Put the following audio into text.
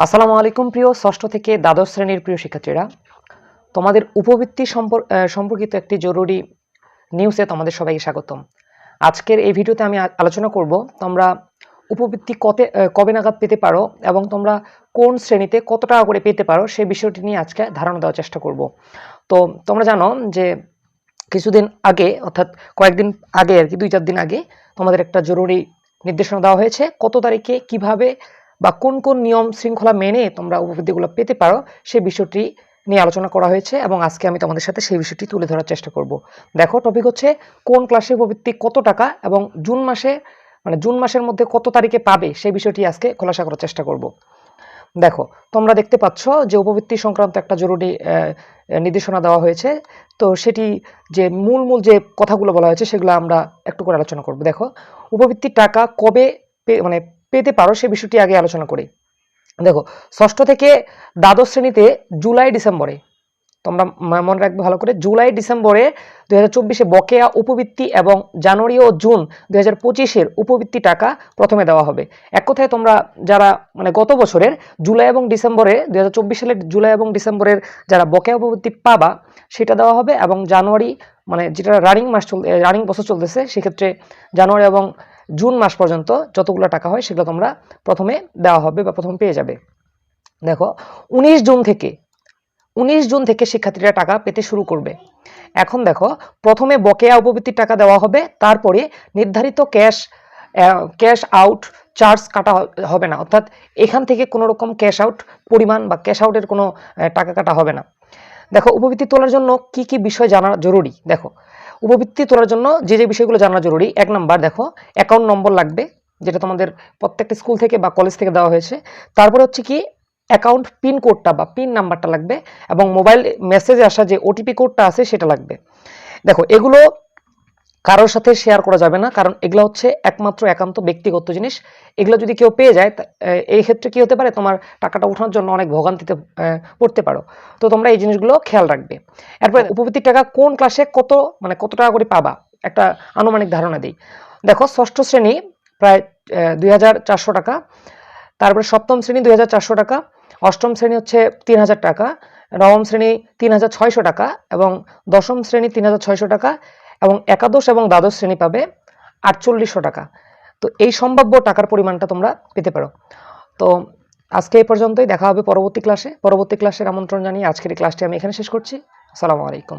আসসালামু আলাইকুম প্রিয় ষষ্ঠ থেকে দ্বাদশ শ্রেণির প্রিয় শিক্ষার্থীরা। তোমাদের উপবৃত্তি সম্পর্কিত একটি জরুরি নিউজে তোমাদের সবাইকে স্বাগতম। আজকের এই ভিডিওতে আমি আলোচনা করব, তোমরা উপবৃত্তি কতে কবে নাগাদ পেতে পারো এবং তোমরা কোন শ্রেণীতে কত টাকা করে পেতে পারো সেই বিষয়টি নিয়ে আজকে ধারণা দেওয়ার চেষ্টা করব। তো তোমরা জানো যে কিছুদিন আগে, অর্থাৎ কয়েকদিন আগে আর কি দুই চার দিন আগে তোমাদের একটা জরুরি নির্দেশনা দেওয়া হয়েছে, কত তারিখে, কীভাবে বা কোন কোন নিয়ম শৃঙ্খলা মেনে তোমরা উপবৃত্তিগুলো পেতে পারো সেই বিষয়টি নিয়ে আলোচনা করা হয়েছে এবং আজকে আমি তোমাদের সাথে সেই বিষয়টি তুলে ধরার চেষ্টা করব। দেখো টপিক হচ্ছে কোন ক্লাসে উপবৃত্তি কত টাকা এবং জুন মাসে মানে জুন মাসের মধ্যে কত তারিখে পাবে, সেই বিষয়টি আজকে খোলাসা করার চেষ্টা করব। দেখো, তোমরা দেখতে পাচ্ছ যে উপবৃত্তি সংক্রান্ত একটা জরুরি নির্দেশনা দেওয়া হয়েছে। তো সেটি যে মূল মূল যে কথাগুলো বলা হয়েছে সেগুলো আমরা একটু করে আলোচনা করব। দেখো, উপবৃত্তির টাকা কবে মানে পেতে পারো, সে বিষয়টি আগে আলোচনা করি। দেখো, ষষ্ঠ থেকে দ্বাদশ শ্রেণীতে জুলাই ডিসেম্বরে, তোমরা মনে রাখবে ভালো করে, জুলাই ডিসেম্বরে দুই হাজার বকেয়া উপবৃত্তি এবং জানুয়ারি ও জুন দুই হাজার পঁচিশের উপবৃত্তি টাকা প্রথমে দেওয়া হবে। এক কথায় তোমরা যারা মানে গত বছরের জুলাই এবং ডিসেম্বরে, দুই হাজার চব্বিশ সালের জুলাই এবং ডিসেম্বরের যারা বকেয়া উপবৃত্তি পাবা, সেটা দেওয়া হবে এবং জানুয়ারি মানে যেটা রানিং মাস চল রানিং বছর চলতেছে, সেক্ষেত্রে জানুয়ারি এবং জুন মাস পর্যন্ত যতগুলো টাকা হয় সেগুলো তোমরা প্রথমে দেওয়া হবে বা প্রথমে পেয়ে যাবে। দেখো, উনিশ জুন থেকে, উনিশ জুন থেকে শিক্ষার্থীরা টাকা পেতে শুরু করবে। এখন দেখো, প্রথমে বকেয়া উপবৃত্তির টাকা দেওয়া হবে, তারপরে নির্ধারিত ক্যাশ ক্যাশ আউট চার্জ কাটা হবে না। অর্থাৎ এখান থেকে কোনো রকম ক্যাশ আউট পরিমাণ বা ক্যাশ আউটের কোনো টাকা কাটা হবে না। দেখো, উপবৃত্তি তোলার জন্য কি কি বিষয় জানা জরুরি? দেখো, উপবৃত্তি তোলার জন্য যে যে বিষয়গুলো জানা জরুরি, এক নাম্বার দেখো অ্যাকাউন্ট নম্বর লাগবে, যেটা তোমাদের প্রত্যেকটা স্কুল থেকে বা কলেজ থেকে দেওয়া হয়েছে। তারপরে হচ্ছে কি অ্যাকাউন্ট পিন কোডটা বা পিন নাম্বারটা লাগবে এবং মোবাইল মেসেজে আসা যে ওটিপি কোডটা আছে সেটা লাগবে। দেখো, এগুলো কারোর সাথে শেয়ার করা যাবে না কারণ এগুলো হচ্ছে একমাত্র একান্ত ব্যক্তিগত জিনিস। এগুলো যদি কেউ পেয়ে যায় এই ক্ষেত্রে কি হতে পারে? তোমার টাকাটা ওঠানোর জন্য অনেক ভোগান্তিতে পড়তে পারো। তো তোমরা এই জিনিসগুলো খেয়াল রাখবে। এরপর উপবৃত্তির টাকা কোন ক্লাসে কত মানে কত টাকা করে পাবা? একটা আনুমানিক ধারণা দিই। দেখো ষষ্ঠ শ্রেণি প্রায় দুই হাজার চারশো টাকা তারপরে সপ্তম শ্রেণি দুই হাজার চারশো টাকা অষ্টম শ্রেণি হচ্ছে তিন হাজার টাকা নবম শ্রেণি তিন হাজার ছয়শো টাকা এবং দশম শ্রেণি তিন হাজার ছয়শো টাকা এবং একাদশ এবং দ্বাদশ শ্রেণি পাবে আটচল্লিশশো টাকা। তো এই সম্ভাব্য টাকার পরিমাণটা তোমরা পেতে পারো। তো আজকে এই পর্যন্তই, দেখা হবে পরবর্তী ক্লাসে পরবর্তী ক্লাসের আমন্ত্রণ জানিয়ে আজকের এই ক্লাসটি আমি এখানে শেষ করছি। আসসালামু আলাইকুম।